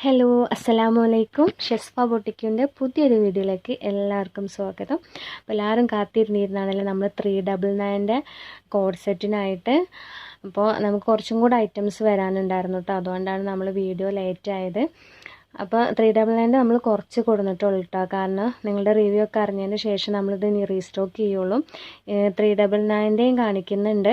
Hello അസ്സലാമു അലൈക്കും ഷെസ്ഫ ബൊട്ടിക്കിന്റെ പുതിയൊരു വീഡിയോയിലേക്ക് എല്ലാവർക്കും സ്വാഗതം. അപ്പോൾ എല്ലാവരും കാത്തിരുന്നിരുന്നാണല്ലോ നമ്മൾ ത്രീ ഡബിൾ നയന്റെ കോഡ് സെറ്റിനായിട്ട്? അപ്പോൾ നമുക്ക് കുറച്ചും കൂടെ ഐറ്റംസ് വരാനുണ്ടായിരുന്നു കേട്ടോ. അതുകൊണ്ടാണ് നമ്മൾ വീഡിയോ ലേറ്റ് ആയത്. അപ്പോൾ ത്രീ ഡബിൾ നയന്റെ നമ്മൾ കുറച്ച് കൊടുത്തിട്ടുള്ളൂ കേട്ടോ കാരണം നിങ്ങളുടെ റിവ്യൂ ഒക്കെ അറിഞ്ഞതിന് ശേഷം നമ്മളിത് ഇനി റീസ്റ്റോക്ക് ചെയ്യുള്ളൂ. ത്രീ ഡബിൾ നയന്റെയും കാണിക്കുന്നുണ്ട്.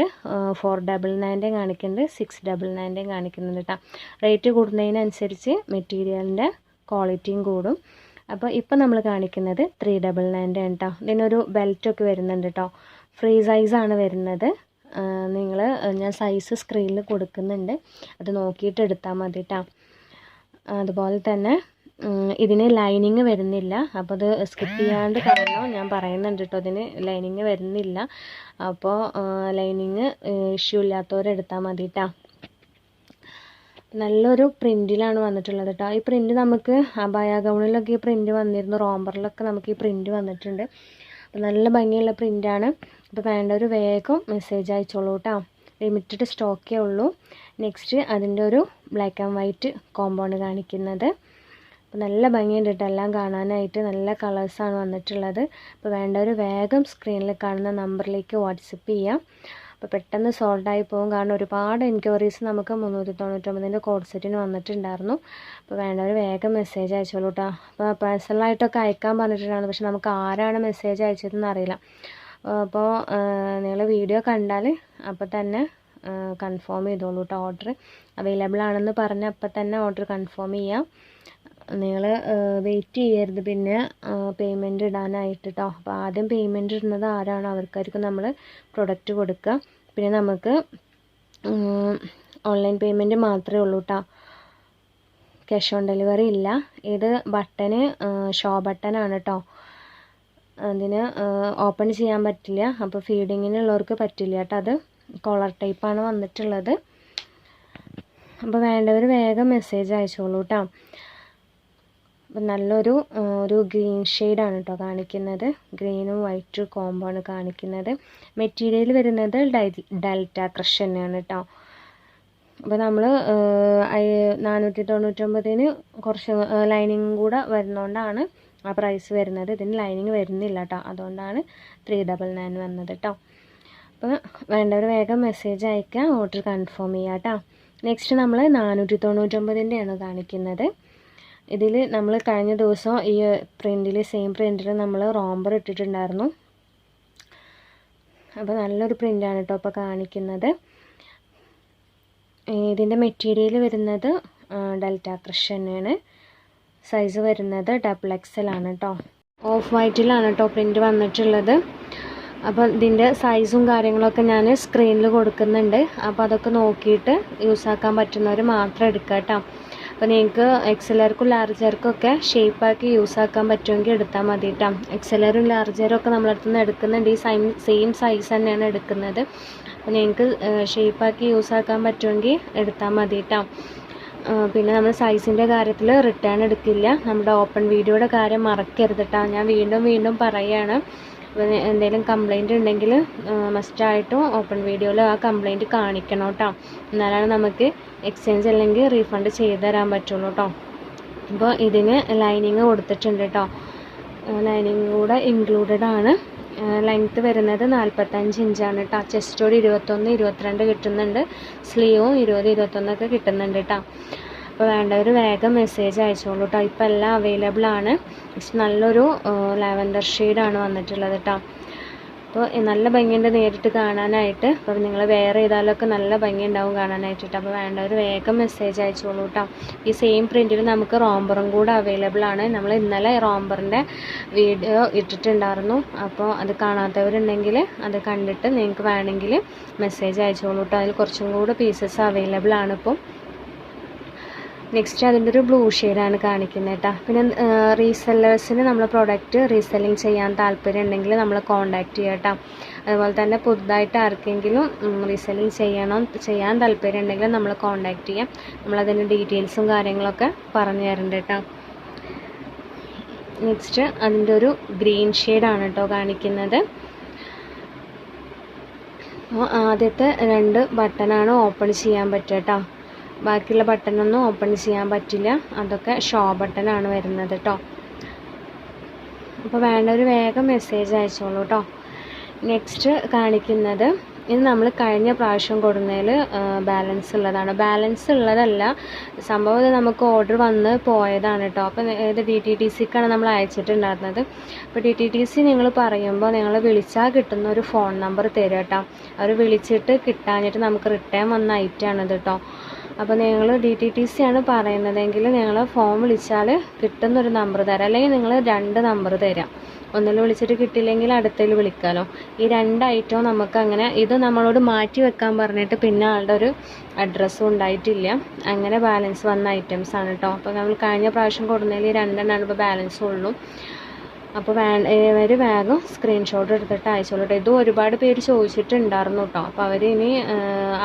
ഫോർ ഡബിൾ നയന്റെയും കാണിക്കുന്നുണ്ട്. സിക്സ് ഡബിൾ നയന്റെയും കാണിക്കുന്നുണ്ട് കേട്ടോ റേറ്റ് കൂടുന്നതിനനുസരിച്ച് മെറ്റീരിയലിന്റെ ക്വാളിറ്റിയും കൂടും. അപ്പോൾ ഇപ്പോൾ നമ്മൾ കാണിക്കുന്നത് ത്രീ ഡബിൾ നയന്റെ കേട്ടോ ഇതിനൊരു ബെൽറ്റൊക്കെ വരുന്നുണ്ട് കേട്ടോ ഫ്രീ സൈസാണ് വരുന്നത്. നിങ്ങൾ ഞാൻ സൈസ് സ്ക്രീനിൽ കൊടുക്കുന്നുണ്ട്. അത് നോക്കിയിട്ട് എടുത്താൽ മതി കേട്ടോ അതുപോലെ തന്നെ ഇതിന് ലൈനിങ് വരുന്നില്ല. അപ്പോൾ അത് സ്കിപ്പ് ചെയ്യാണ്ട് കാരണം ഞാൻ പറയുന്നുണ്ട് കേട്ടോ ഇതിന് ലൈനിങ് വരുന്നില്ല. അപ്പോൾ ലൈനിങ് ഇഷ്യൂ ഇല്ലാത്തവരെടുത്താൽ മതി കേട്ടോ നല്ലൊരു പ്രിന്റിലാണ് വന്നിട്ടുള്ളത് കേട്ടോ ഈ പ്രിന്റ് നമുക്ക് അബായ ഗൗണിലൊക്കെ ഈ പ്രിന്റ് വന്നിരുന്നു. റോംബറിലൊക്കെ നമുക്ക് ഈ പ്രിന്റ് വന്നിട്ടുണ്ട്. അപ്പോൾ നല്ല ഭംഗിയുള്ള പ്രിന്റാണ് അപ്പോൾ വേണ്ടവർ വേഗം മെസ്സേജ് അയച്ചോളൂ കേട്ടോ ലിമിറ്റഡ് സ്റ്റോക്കേ ഉള്ളൂ. നെക്സ്റ്റ് അതിന്റെ ഒരു ബ്ലാക്ക് ആൻഡ് വൈറ്റ് കോമ്പൗണ്ട് കാണിക്കുന്നത്. അപ്പോൾ നല്ല ഭംഗിയുണ്ട് കേട്ടോ. എല്ലാം കാണാനായിട്ട് നല്ല കളേഴ്സാണ് വന്നിട്ടുള്ളത്. അപ്പോൾ വേണ്ടവർ വേഗം സ്ക്രീനിൽ കാണുന്ന നമ്പറിലേക്ക് വാട്സപ്പ് ചെയ്യാം. അപ്പോൾ പെട്ടെന്ന് സോൾഡ് ആയി പോകും. കാരണം ഒരുപാട് എൻക്വയറീസ് നമുക്ക് മുന്നൂറ്റി തൊണ്ണൂറ്റൊമ്പതിന്റെ കോഡ് സെറ്റിന് വന്നിട്ടുണ്ടായിരുന്നു. അപ്പോൾ വേണ്ടവർ വേഗം മെസ്സേജ് അയച്ചോളൂ കേട്ടോ. അപ്പോൾ പേഴ്സണലായിട്ടൊക്കെ അയക്കാൻ പറഞ്ഞിട്ടുണ്ടായിരുന്നു പക്ഷെ നമുക്ക് ആരാണ് മെസ്സേജ് അയച്ചതെന്ന് അറിയില്ല. അപ്പോൾ നിങ്ങൾ വീഡിയോ കണ്ടാൽ അപ്പോൾ തന്നെ കൺഫേം ചെയ്തോളൂ കേട്ടോ ഓർഡർ അവൈലബിൾ ആണെന്ന് പറഞ്ഞ് അപ്പം തന്നെ ഓർഡർ കൺഫേം ചെയ്യാം. നിങ്ങൾ വെയിറ്റ് ചെയ്യരുത്. പിന്നെ പേയ്മെന്റ് ഇടാനായിട്ട് കേട്ടോ അപ്പോൾ ആദ്യം പേയ്മെന്റ് ഇടുന്നത് ആരാണോ അവർക്കായിരിക്കും നമ്മൾ പ്രൊഡക്റ്റ് കൊടുക്കുക. പിന്നെ നമുക്ക് ഓൺലൈൻ പേയ്മെന്റ് മാത്രമേ ഉള്ളൂ കേട്ടോ ക്യാഷ് ഓൺ ഡെലിവറി ഇല്ല. ഇത് ബട്ടന് ഷോ ബട്ടൺ ആണ് കേട്ടോ അതിന് ഓപ്പൺ ചെയ്യാൻ പറ്റില്ല. അപ്പോൾ ഫീഡിങ്ങിനുള്ളവർക്ക് പറ്റില്ല കേട്ടോ അത്. കോളർ ടൈപ്പാണ് വന്നിട്ടുള്ളത്. അപ്പോൾ വേണ്ടവർ വേഗം മെസ്സേജ് അയച്ചോളൂ കേട്ടോ അപ്പം നല്ലൊരു ഒരു ഗ്രീൻ ഷെയ്ഡാണ് കേട്ടോ കാണിക്കുന്നത്. ഗ്രീനും വൈറ്റ് കോംബോ ആണ് കാണിക്കുന്നത്. മെറ്റീരിയൽ വരുന്നത് ഡെൽറ്റ ക്രഷ് തന്നെയാണ് കേട്ടോ അപ്പോൾ നമ്മൾ നാനൂറ്റി തൊണ്ണൂറ്റൊമ്പതിന് കുറച്ച് ലൈനിങ്ങും കൂടെ വരുന്നതുകൊണ്ടാണ് ആ പ്രൈസ് വരുന്നത്. ഇതിന് ലൈനിങ് വരുന്നില്ല കേട്ടോ അതുകൊണ്ടാണ് ത്രീ ഡബിൾ നയൻ വന്നത് കേട്ടോ അപ്പോൾ വേണ്ടവർ വേഗം മെസ്സേജ് അയക്കുക ഓർഡർ കൺഫേം ചെയ്യുക കേട്ടോ നെക്സ്റ്റ് നമ്മൾ നാനൂറ്റി തൊണ്ണൂറ്റൊമ്പതിന്റെയാണ് കാണിക്കുന്നത്. ഇതിൽ നമ്മൾ കഴിഞ്ഞ ദിവസം ഈ പ്രിന്റിൽ സെയിം പ്രിന്റിൽ നമ്മൾ റോംബർ ഇട്ടിട്ടുണ്ടായിരുന്നു. അപ്പോൾ നല്ലൊരു പ്രിന്റാണ് കേട്ടോ ഇപ്പോൾ കാണിക്കുന്നത്. ഇതിന്റെ മെറ്റീരിയൽ വരുന്നത് ഡെൽറ്റ ക്രിഷനാണ് സൈസ് വരുന്നത് ഡബിൾ എക്സൽ ആണ് കേട്ടോ ഓഫ് വൈറ്റിലാണ് കേട്ടോ പ്രിന്റ് വന്നിട്ടുള്ളത്. അപ്പോൾ ഇതിന്റെ സൈസും കാര്യങ്ങളൊക്കെ ഞാൻ സ്ക്രീനിൽ കൊടുക്കുന്നുണ്ട്. അപ്പോൾ അതൊക്കെ നോക്കിയിട്ട് യൂസ് ആക്കാൻ പറ്റുന്നവർ മാത്രം എടുക്കുക കേട്ടോ അപ്പോൾ നിങ്ങൾക്ക് എക്സലർക്കും ലാർജർക്കും ഒക്കെ ഷേപ്പാക്കി യൂസ് ആക്കാൻ പറ്റുമെങ്കിൽ എടുത്താൽ മതി കേട്ടോ എക്സലറും ലാർജറും ഒക്കെ നമ്മളടുത്ത് നിന്ന് എടുക്കുന്നുണ്ട്. ഈ സെയിം സെയിം സൈസ് തന്നെയാണ് എടുക്കുന്നത്. അപ്പോൾ നിങ്ങൾക്ക് ഷേപ്പാക്കി യൂസ് ആക്കാൻ പറ്റുമെങ്കിൽ എടുത്താൽ മതി കേട്ടോ പിന്നെ നമ്മൾ സൈസിന്റെ കാര്യത്തിൽ റിട്ടേൺ എടുക്കില്ല. നമ്മുടെ ഓപ്പൺ വീഡിയോയുടെ കാര്യം മറക്കരുത് കേട്ടോ ഞാൻ വീണ്ടും വീണ്ടും പറയുകയാണ് എന്തെങ്കിലും കംപ്ലൈന്റ് ഉണ്ടെങ്കിൽ മസ്റ്റായിട്ടും ഓപ്പൺ വീഡിയോയിൽ ആ കംപ്ലൈന്റ് കാണിക്കണം കേട്ടോ എന്നാലാണ് നമുക്ക് എക്സ്ചേഞ്ച് അല്ലെങ്കിൽ റീഫണ്ട് ചെയ്ത് തരാൻ പറ്റുള്ളൂ കേട്ടോ അപ്പോൾ ഇതിന് ലൈനിങ് കൊടുത്തിട്ടുണ്ട് കേട്ടോ ലൈനിങ് കൂടെ ഇൻക്ലൂഡഡ് ആണ്. ലെങ്ത്ത് വരുന്നത് നാൽപ്പത്തഞ്ച് ഇഞ്ചാണ് കേട്ടോ ചെസ്റ്റോട് ഇരുപത്തൊന്ന് ഇരുപത്തിരണ്ട് കിട്ടുന്നുണ്ട്. സ്ലീവും ഇരുപത് ഇരുപത്തൊന്നൊക്കെ കിട്ടുന്നുണ്ട് കേട്ടോ അപ്പോൾ വേണ്ടവർ വേഗം മെസ്സേജ് അയച്ചോളൂ കേട്ടോ ഇപ്പോൾ എല്ലാം അവൈലബിൾ ആണ്. നല്ലൊരു ലാവൻഡർ ഷെയ്ഡാണ് വന്നിട്ടുള്ളത് കേട്ടോ അപ്പോൾ നല്ല ഭംഗിയുണ്ട് നേരിട്ട് കാണാനായിട്ട്. അപ്പോൾ നിങ്ങൾ വേറെ ചെയ്താലൊക്കെ നല്ല ഭംഗി കാണാനായിട്ട് കാണാനായിട്ട് അപ്പോൾ വേണ്ടവർ വേഗം മെസ്സേജ് അയച്ചോളൂ കേട്ടോ ഈ സെയിം പ്രിന്റിൽ നമുക്ക് റോംബറും കൂടെ അവൈലബിൾ ആണ്. നമ്മൾ ഇന്നലെ റോംബറിന്റെ വീഡിയോ ഇട്ടിട്ടുണ്ടായിരുന്നു. അപ്പോൾ അത് കാണാത്തവരുണ്ടെങ്കിൽ അത് കണ്ടിട്ട് നിങ്ങൾക്ക് വേണമെങ്കിൽ മെസ്സേജ് അയച്ചോളൂ കേട്ടോ അതിൽ കുറച്ചും കൂടെ പീസസ് അവൈലബിൾ ആണ് ഇപ്പോൾ നെക്സ്റ്റ് അതിന്റെ ഒരു ബ്ലൂ ഷെയ്ഡാണ് കാണിക്കുന്നത് കേട്ടോ പിന്നെ റീസെല്ലേഴ്സിന് നമ്മൾ പ്രോഡക്റ്റ് റീസെല്ലിങ് ചെയ്യാൻ താല്പര്യം ഉണ്ടെങ്കിൽ നമ്മൾ കോൺടാക്റ്റ് ചെയ്യുക കേട്ടോ അതുപോലെ തന്നെ പുതുതായിട്ട് ആർക്കെങ്കിലും റീസെല്ലിങ് ചെയ്യണം ചെയ്യാൻ താല്പര്യം ഉണ്ടെങ്കിൽ നമ്മൾ കോൺടാക്റ്റ് ചെയ്യാം. നമ്മളതിന്റെ ഡീറ്റെയിൽസും കാര്യങ്ങളൊക്കെ പറഞ്ഞു തരുന്നുണ്ട് കേട്ടോ നെക്സ്റ്റ് അതിന്റെ ഒരു ഗ്രീൻ ഷെയ്ഡാണ് കേട്ടോ കാണിക്കുന്നത്. ആദ്യത്തെ രണ്ട് ബട്ടണാണ് ഓപ്പൺ ചെയ്യാൻ പറ്റുക കേട്ടോ ബാക്കിയുള്ള ബട്ടണൊന്നും ഓപ്പൺ ചെയ്യാൻ പറ്റില്ല. അതൊക്കെ ഷോ ബട്ടണാണ് വരുന്നത് കേട്ടോ അപ്പോൾ വേണ്ടവർ വേഗം മെസ്സേജ് അയച്ചോളൂ കേട്ടോ നെക്സ്റ്റ് കാണിക്കുന്നത് ഇത് നമ്മൾ കഴിഞ്ഞ പ്രാവശ്യം കൊടുന്നതിൽ ബാലൻസ് ഉള്ളതാണ്. ബാലൻസ് ഉള്ളതല്ല സംഭവം ഇത് നമുക്ക് ഓർഡർ വന്ന് പോയതാണ് കേട്ടോ അപ്പോൾ ഇത് ഡി ടി ടി സിക്കാണ് നമ്മൾ അയച്ചിട്ടുണ്ടായിരുന്നത്. അപ്പോൾ ഡി ടി ടി സി നിങ്ങൾ പറയുമ്പോൾ നിങ്ങൾ വിളിച്ചാൽ കിട്ടുന്ന ഒരു ഫോൺ നമ്പർ തരും കേട്ടോ അവർ വിളിച്ചിട്ട് കിട്ടാഞ്ഞിട്ട് നമുക്ക് റിട്ടേൺ വന്ന ഐറ്റാണിത് കേട്ടോ അപ്പോൾ നിങ്ങൾ ഡി ടി ടി സി ആണ് പറയുന്നതെങ്കിൽ നിങ്ങൾ ഫോം വിളിച്ചാൽ കിട്ടുന്നൊരു നമ്പർ തരാം. അല്ലെങ്കിൽ നിങ്ങൾ രണ്ട് നമ്പർ തരാം. ഒന്നിൽ വിളിച്ചിട്ട് കിട്ടിയില്ലെങ്കിൽ അടുത്തതിൽ വിളിക്കാമല്ലോ ഈ രണ്ട് ഐറ്റവും നമുക്ക് അങ്ങനെ ഇത് നമ്മളോട് മാറ്റി വെക്കാൻ പറഞ്ഞിട്ട് പിന്നെ ആളുടെ ഒരു അഡ്രസ്സും ഉണ്ടായിട്ടില്ല. അങ്ങനെ ബാലൻസ് വന്ന ഐറ്റംസ് ആണ് കേട്ടോ അപ്പോൾ നമ്മൾ കഴിഞ്ഞ പ്രാവശ്യം കൊടുന്നതിൽ ഈ രണ്ടെണ്ണമാണ് ഇപ്പോൾ ബാലൻസ് ഉള്ളൂ. അപ്പോൾ വേ ഇവർ വേഗം സ്ക്രീൻഷോട്ട് എടുത്തിട്ട് അയച്ചോളൂ ഇതും ഒരുപാട് പേര് ചോദിച്ചിട്ടുണ്ടായിരുന്നു കേട്ടോ അപ്പോൾ അവർ ഇനി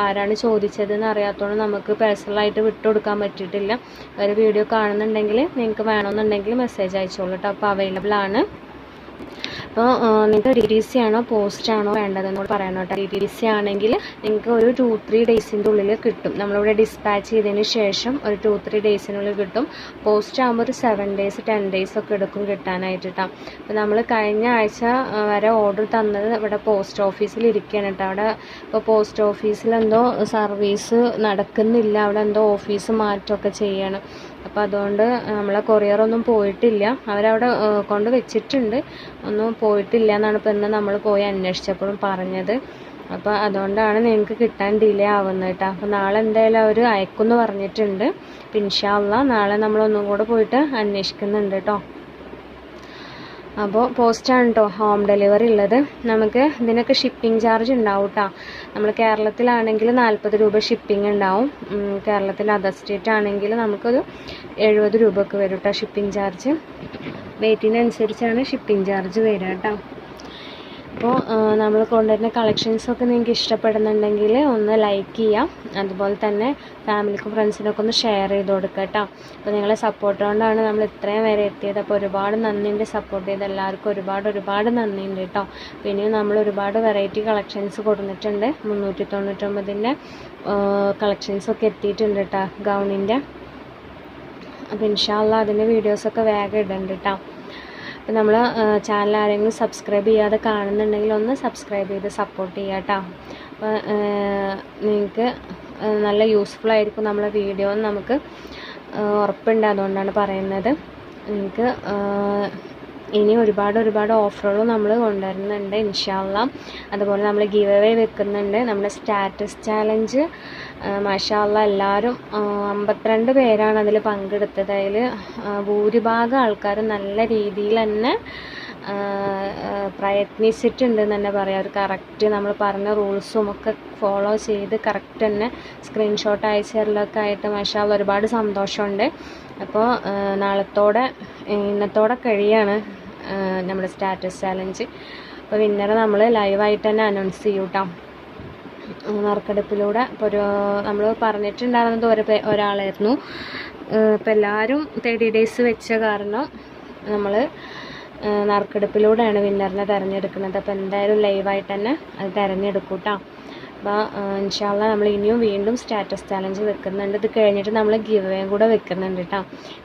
ആരാണ് ചോദിച്ചതെന്ന് അറിയാത്തതുകൊണ്ട് നമുക്ക് പേഴ്സണലായിട്ട് വിട്ടുകൊടുക്കാൻ പറ്റിയിട്ടില്ല. അവർ വീഡിയോ കാണുന്നുണ്ടെങ്കിൽ നിങ്ങൾക്ക് വേണമെന്നുണ്ടെങ്കിൽ മെസ്സേജ് അയച്ചോളൂ കേട്ടോ അപ്പോൾ അവൈലബിൾ ആണ്. അപ്പോൾ നിങ്ങൾക്ക് ഡി ഡി സി ആണോ പോസ്റ്റ് ആണോ വേണ്ടതെന്ന് കൂടെ പറയണം കേട്ടോ. ഡി ഡി സി ആണെങ്കിൽ നിങ്ങൾക്ക് ഒരു ടു ത്രീ ഡേയ്സിന്റെ ഉള്ളിൽ കിട്ടും. നമ്മളിവിടെ ഡിസ്പാച്ച് ചെയ്തതിന് ശേഷം ഒരു ടു ത്രീ ഡേയ്സിനുള്ളിൽ കിട്ടും. പോസ്റ്റ് ആകുമ്പോൾ ഒരു സെവൻ ഡേയ്സ് ടെൻ ഡേയ്സ് ഒക്കെ എടുക്കും കിട്ടാനായിട്ട് കേട്ടോ അപ്പോൾ നമ്മൾ കഴിഞ്ഞ ആഴ്ച വരെ ഓർഡർ തന്നത് ഇവിടെ പോസ്റ്റ് ഓഫീസിൽ ഇരിക്കുകയാണ് കേട്ടോ അവിടെ ഇപ്പോൾ പോസ്റ്റ് ഓഫീസിൽ എന്തോ സർവീസ് നടക്കുന്നില്ല. അവിടെ എന്തോ ഓഫീസ് മാറ്റമൊക്കെ ചെയ്യണം. അപ്പോൾ അതുകൊണ്ട് നമ്മളെ കൊറിയർ ഒന്നും പോയിട്ടില്ല. അവരവിടെ കൊണ്ട് വെച്ചിട്ടുണ്ട്. ഒന്നും പോയിട്ടില്ല എന്നാണ് ഇപ്പോൾ ഇന്ന് നമ്മൾ പോയി അന്വേഷിച്ചപ്പോഴും പറഞ്ഞത്. അപ്പോൾ അതുകൊണ്ടാണ് നിങ്ങൾക്ക് കിട്ടാൻ ഡിലേ ആവുന്നത് കേട്ടോ അപ്പോൾ നാളെ എന്തായാലും അവർ അയക്കുമെന്ന് പറഞ്ഞിട്ടുണ്ട്. ഇൻഷാ ഇൻഷാല്ല നാളെ നമ്മൾ ഒന്നും കൂടെ പോയിട്ട് അന്വേഷിക്കുന്നുണ്ട് കേട്ടോ അപ്പോൾ പോസ്റ്റാണ് കേട്ടോ ഹോം ഡെലിവറി ഉള്ളത്. നമുക്ക് ഇതിനൊക്കെ ഷിപ്പിംഗ് ചാർജ് ഉണ്ടാവും കേട്ടോ നമ്മൾ കേരളത്തിലാണെങ്കിൽ നാൽപ്പത് രൂപ ഷിപ്പിംഗ് ഉണ്ടാവും. കേരളത്തിൽ അതർ സ്റ്റേറ്റ് ആണെങ്കിൽ നമുക്കൊരു എഴുപത് രൂപ വരും കേട്ടോ ഷിപ്പിംഗ് ചാർജ് വെയിറ്റിനനുസരിച്ചാണ് ഷിപ്പിംഗ് ചാർജ് വരിക കേട്ടോ അപ്പോൾ നമ്മൾ കൊണ്ടുവരുന്ന കളക്ഷൻസൊക്കെ നിങ്ങൾക്ക് ഇഷ്ടപ്പെടുന്നുണ്ടെങ്കിൽ ഒന്ന് ലൈക്ക് ചെയ്യാം. അതുപോലെ തന്നെ ഫാമിലിക്കും ഫ്രണ്ട്സിനൊക്കെ ഒന്ന് ഷെയർ ചെയ്ത് കൊടുക്കുക കേട്ടോ അപ്പോൾ നിങ്ങളെ സപ്പോർട്ട് കൊണ്ടാണ് നമ്മൾ ഇത്രയും വരെ എത്തിയത്. അപ്പോൾ ഒരുപാട് നന്ദിയുണ്ട് സപ്പോർട്ട് ചെയ്ത്. എല്ലാവർക്കും ഒരുപാട് ഒരുപാട് നന്ദിയുണ്ട് കേട്ടോ പിന്നെയും നമ്മൾ ഒരുപാട് വെറൈറ്റി കളക്ഷൻസ് കൊടുത്തിട്ടുണ്ട്. മുന്നൂറ്റി തൊണ്ണൂറ്റൊമ്പതിന്റെ കളക്ഷൻസൊക്കെ എത്തിയിട്ടുണ്ട് കേട്ടോ ഗൗണിന്റെ. അപ്പോൾ ഇൻഷാല്ല അതിന്റെ വീഡിയോസൊക്കെ വേഗം ഇടുന്നുണ്ട് കേട്ടോ അപ്പോൾ നമ്മൾ ചാനൽ ആരെങ്കിലും സബ്സ്ക്രൈബ് ചെയ്യാതെ കാണുന്നുണ്ടെങ്കിൽ ഒന്ന് സബ്സ്ക്രൈബ് ചെയ്ത് സപ്പോർട്ട് ചെയ്യുക കേട്ടോ അപ്പോൾ നിങ്ങൾക്ക് നല്ല യൂസ്ഫുൾ ആയിരിക്കും നമ്മളെ വീഡിയോ എന്ന് നമുക്ക് ഉറപ്പുണ്ട് അതുകൊണ്ടാണ് പറയുന്നത്. നിങ്ങൾക്ക് ഇനി ഒരുപാട് ഒരുപാട് ഓഫറുകൾ നമ്മൾ കൊണ്ടുവരുന്നുണ്ട് ഇൻഷാല്ല അതുപോലെ നമ്മൾ ഗീവ് അവേ വെക്കുന്നുണ്ട്. നമ്മുടെ സ്റ്റാറ്റസ് ചാലഞ്ച് മാഷാല്ല എല്ലാവരും അമ്പത്തിരണ്ട് പേരാണ് അതിൽ പങ്കെടുത്തത്. അതിൽ ഭൂരിഭാഗം ആൾക്കാരും നല്ല രീതിയിൽ തന്നെ പ്രയത്നിച്ചിട്ടുണ്ട് എന്ന് തന്നെ പറയാം. ഒരു കറക്റ്റ് നമ്മൾ പറഞ്ഞ റൂൾസും ഒക്കെ ഫോളോ ചെയ്ത് കറക്റ്റ് തന്നെ സ്ക്രീൻഷോട്ട് അയച്ചു തരലൊക്കെ ആയിട്ട് മാഷാല്ല ഒരുപാട് സന്തോഷമുണ്ട്. അപ്പോൾ നാളത്തോടെ ഇന്നത്തോടെ കഴിയാണ്. നമ്മുടെ സ്റ്റാറ്റസ് ചാലഞ്ച് അപ്പോൾ വിന്നറെ നമ്മൾ ലൈവായിട്ട് തന്നെ അനൗൺസ് ചെയ്യും കേട്ടോ നറുക്കെടുപ്പിലൂടെ. ഇപ്പോൾ ഒരു നമ്മൾ പറഞ്ഞിട്ടുണ്ടായിരുന്നത് ഒരു ഒരാളായിരുന്നു. ഇപ്പോൾ എല്ലാവരും തേർട്ടി ഡേയ്സ് വെച്ച കാരണം നമ്മൾ നറുക്കെടുപ്പിലൂടെയാണ് വിന്നറിനെ തിരഞ്ഞെടുക്കുന്നത്. അപ്പോൾ എന്തായാലും ലൈവായിട്ട് തന്നെ അത് തിരഞ്ഞെടുക്കും കേട്ടോ അപ്പോൾ ഇൻഷാല്ല നമ്മൾ ഇനിയും വീണ്ടും സ്റ്റാറ്റസ് ചാലഞ്ച് വെക്കുന്നുണ്ട്. ഇത് കഴിഞ്ഞിട്ട് നമ്മൾ ഗിവ് കൂടെ വെക്കുന്നുണ്ട് കേട്ടോ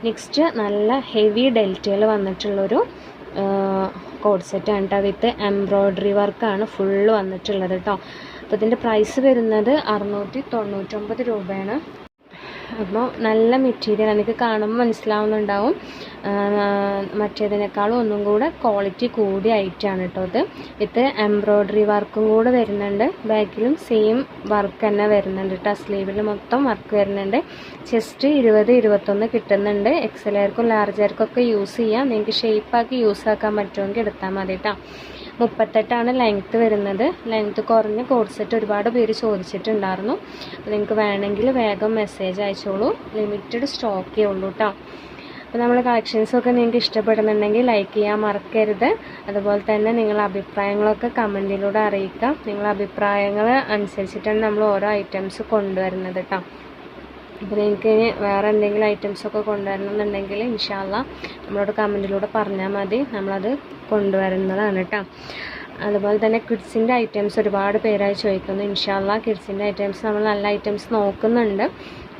നെക്സ്റ്റ് നല്ല ഹെവി ഡെൽറ്റയിൽ വന്നിട്ടുള്ളൊരു കോഡ് സെറ്റാണ് കേട്ടോ വിത്ത് എംബ്രോയ്ഡറി വർക്കാണ് ഫുള്ള് വന്നിട്ടുള്ളത് കേട്ടോ അപ്പോൾ ഇതിന്റെ പ്രൈസ് വരുന്നത് അറുന്നൂറ്റി തൊണ്ണൂറ്റൊമ്പത് രൂപയാണ്. അപ്പോൾ നല്ല മെറ്റീരിയൽ എനിക്ക് കാണുമ്പോൾ മനസ്സിലാവുന്നുണ്ടാവും. മറ്റേതിനേക്കാളും ഒന്നും കൂടെ ക്വാളിറ്റി കൂടിയ ഐറ്റമാണ് കേട്ടോ ഇത് ഇത് എംബ്രോയ്ഡറി വർക്കും കൂടെ വരുന്നുണ്ട്. ബാക്കിലും സെയിം വർക്ക് തന്നെ വരുന്നുണ്ട് കേട്ടോ സ്ലീവിൽ മൊത്തം വർക്ക് വരുന്നുണ്ട്. ചെസ്റ്റ് ഇരുപത് ഇരുപത്തൊന്ന് കിട്ടുന്നുണ്ട്. എക്സലേർക്കും ലാർജർക്കും ഒക്കെ യൂസ് ചെയ്യാം. നിങ്ങൾക്ക് ഷേപ്പാക്കി യൂസ് ആക്കാൻ പറ്റുമെങ്കിൽ എടുത്താൽ മതി കേട്ടോ മുപ്പത്തെട്ടാണ് ലെങ്ത്ത് വരുന്നത്. ലെങ്ത്ത് കുറഞ്ഞ കോഡ്സെറ്റ് ഒരുപാട് പേര് ചോദിച്ചിട്ടുണ്ടായിരുന്നു. അപ്പോൾ നിങ്ങൾക്ക് വേണമെങ്കിൽ വേഗം മെസ്സേജ് അയച്ചോളൂ. ലിമിറ്റഡ് സ്റ്റോക്കേ ഉള്ളൂ കേട്ടോ അപ്പോൾ നമ്മുടെ കളക്ഷൻസൊക്കെ നിങ്ങൾക്ക് ഇഷ്ടപ്പെടുന്നുണ്ടെങ്കിൽ ലൈക്ക് ചെയ്യാൻ മറക്കരുത്. അതുപോലെ തന്നെ നിങ്ങളുടെ അഭിപ്രായങ്ങളൊക്കെ കമന്റിലൂടെ അറിയിക്കാം. നിങ്ങളുടെ അഭിപ്രായങ്ങൾ അനുസരിച്ചിട്ടാണ് നമ്മൾ ഓരോ ഐറ്റംസ് കൊണ്ടുവരുന്നത് കേട്ടോ അപ്പോൾ നിങ്ങൾക്ക് ഇനി വേറെ എന്തെങ്കിലും ഐറ്റംസൊക്കെ കൊണ്ടുവരണം എന്നുണ്ടെങ്കിൽ ഇൻഷാല്ല നമ്മളോട് കമന്റിലൂടെ പറഞ്ഞാൽ മതി. നമ്മളത് കൊണ്ടുവരുന്നതാണ് കേട്ടോ അതുപോലെ തന്നെ കിഡ്സിന്റെ ഐറ്റംസ് ഒരുപാട് പേരായി ചോദിക്കുന്നു. ഇൻഷാല്ല കിഡ്സിന്റെ ഐറ്റംസ് നമ്മൾ നല്ല ഐറ്റംസ് നോക്കുന്നുണ്ട്.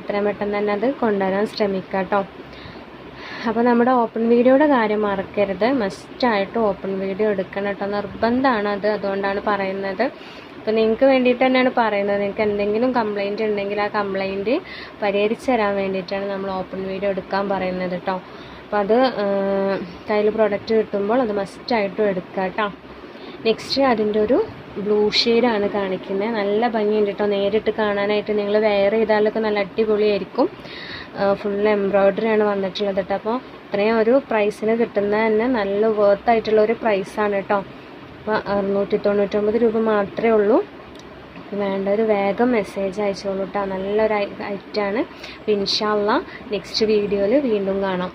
എത്രയും പെട്ടെന്ന് തന്നെ അത് കൊണ്ടുവരാൻ ശ്രമിക്കുക കേട്ടോ അപ്പോൾ നമ്മുടെ ഓപ്പൺ വീഡിയോയുടെ കാര്യം മറക്കരുത്. മസ്റ്റായിട്ട് ഓപ്പൺ വീഡിയോ എടുക്കണം കേട്ടോ നിർബന്ധമാണ് അത്. അതുകൊണ്ടാണ് പറയുന്നത്. അപ്പോൾ നിങ്ങൾക്ക് വേണ്ടിയിട്ട് തന്നെയാണ് പറയുന്നത്. നിങ്ങൾക്ക് എന്തെങ്കിലും കംപ്ലൈന്റ് ഉണ്ടെങ്കിൽ ആ കംപ്ലൈന്റ് പരിഹരിച്ച് തരാൻ വേണ്ടിയിട്ടാണ് നമ്മൾ ഓപ്പൺ വീഡിയോ എടുക്കാൻ പറയുന്നത് കേട്ടോ അപ്പോൾ അത് കയ്യിൽ പ്രോഡക്റ്റ് കിട്ടുമ്പോൾ അത് മസ്റ്റായിട്ടും എടുക്കുക കേട്ടോ. നെക്സ്റ്റ് അതിന്റെ ഒരു ബ്ലൂ ഷെയ്ഡാണ് കാണിക്കുന്നത്. നല്ല ഭംഗിയുണ്ട് കേട്ടോ. നേരിട്ട് കാണാനായിട്ട് നിങ്ങൾ വെയർ ചെയ്താലൊക്കെ നല്ല അടിപൊളിയായിരിക്കും. ഫുൾ എംബ്രോയ്ഡറി ആണ് വന്നിട്ടുള്ളത് കേട്ടോ. അപ്പോൾ ഇത്രയും ഒരു പ്രൈസിന് കിട്ടുന്ന തന്നെ നല്ല വർത്ത് ആയിട്ടുള്ള ഒരു പ്രൈസാണ് കേട്ടോ. അപ്പോൾ അറുന്നൂറ്റി തൊണ്ണൂറ്റൊമ്പത് രൂപ മാത്രമേ ഉള്ളൂ. വേണ്ട ഒരു വേഗം മെസ്സേജ് അയച്ചോളൂ കേട്ടോ. നല്ലൊരു ഐറ്റാണ് ഇൻഷാല്ല നെക്സ്റ്റ് വീഡിയോയിൽ വീണ്ടും കാണാം.